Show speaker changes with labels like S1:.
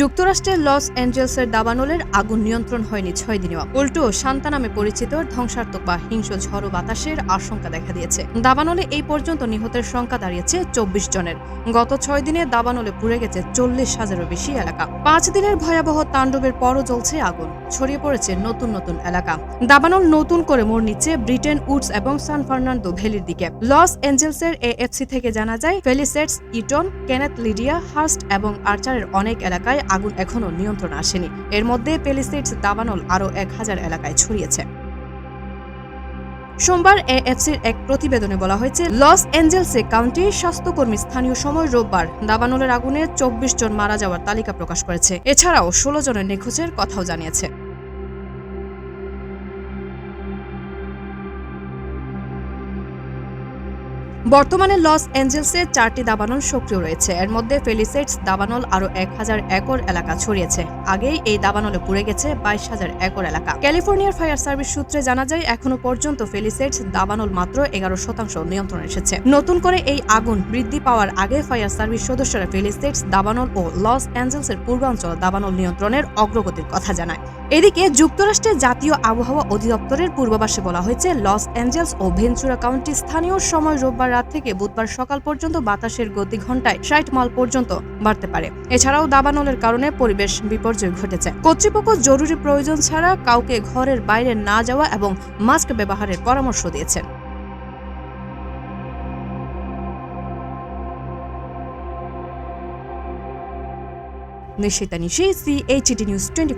S1: যুক্তরাষ্ট্রের লস অ্যাঞ্জেলসের দাবানলের আগুন নিয়ন্ত্রণ হয়নি ছয় দিনেও। উল্টো শান্তা নামে পরিচিত ধ্বংসাত্মক বা হিংস্র ঝড়ো বাতাসের আশঙ্কা দেখা দিয়েছে। দাবানলে এই পর্যন্ত নিহতের সংখ্যা দাঁড়িয়েছে চব্বিশ জনের। গত ছয় দিনে দাবানলে পুড়ে গেছে চল্লিশ হাজারও বেশি এলাকা। পাঁচ দিনের ভয়াবহ তাণ্ডবের পরও জ্বলছে আগুন। ছড়িয়ে পড়েছে নতুন নতুন এলাকা। দাবানল নতুন করে মোড় নিচ্ছে ব্রিটেন উডস এবং সান ফার্নান্ডো ভ্যালির দিকে। লস অ্যাঞ্জেলসের এএফসি থেকে জানা যায়, ফেলিসেটস, ইটন, কেনেথ লিডিয়া, হার্স্ট এবং আর্চারের অনেক এলাকায় আগুন এখনও নিয়ন্ত্রণ আসেনি। এর মধ্যে পেলিসেটস দাবানল আরও এক হাজার এলাকায় ছড়িয়েছে। সোমবার এএফসির এক প্রতিবেদনে বলা হয়েছে, লস অ্যাঞ্জেলসে কাউন্টি স্বাস্থ্যকর্মী স্থানীয় সময় রোববার দাবানলের আগুনে চব্বিশ জন মারা যাওয়ার তালিকা প্রকাশ করেছে। এছাড়াও ষোলো জনের নিখোঁজের কথাও জানিয়েছে। বর্তমানে লস অ্যাঞ্জেলসে চারটি দাবানল সক্রিয় রয়েছে। এর মধ্যে ফেলিসেটস দাবানল আরও এক হাজার একর এলাকা ছড়িয়েছে। আগেই এই দাবানলে পুড়ে গেছে বাইশ হাজার একর এলাকা। ক্যালিফোর্নিয়ার ফায়ার সার্ভিস সূত্রে জানা যায়, এখনও পর্যন্ত ফেলিসেটস দাবানল মাত্র এগারো শতাংশ নিয়ন্ত্রণে এসেছে। নতুন করে এই আগুন বৃদ্ধি পাওয়ার আগে ফায়ার সার্ভিস সদস্যরা ফেলিসেটস দাবানল ও লস অ্যাঞ্জেলসের পূর্বাঞ্চল দাবানল নিয়ন্ত্রণের অগ্রগতির কথা জানায়। এদিকে যুক্তরাষ্ট্রের জাতীয় আবহাওয়া অধিদপ্তরের পূর্বাভাসে বলা হয়েছে, লস অ্যাঞ্জেলস ও ভেঞ্চুরা কাউন্টি স্থানীয় সময় রোববার রাত থেকে বুধবার সকাল পর্যন্ত বাতাসের গতি ঘন্টায় ষাট মাইল পর্যন্ত বাড়তে পারে। এছাড়াও দাবানলের কারণে পরিবেশ বিপর্যয় ঘটেছে। কর্তৃপক্ষ জরুরি প্রয়োজন ছাড়া কাউকে ঘরের বাইরে না যাওয়া এবং মাস্ক ব্যবহারের পরামর্শ দিয়েছেন। Nishita Nishi CHD news twenty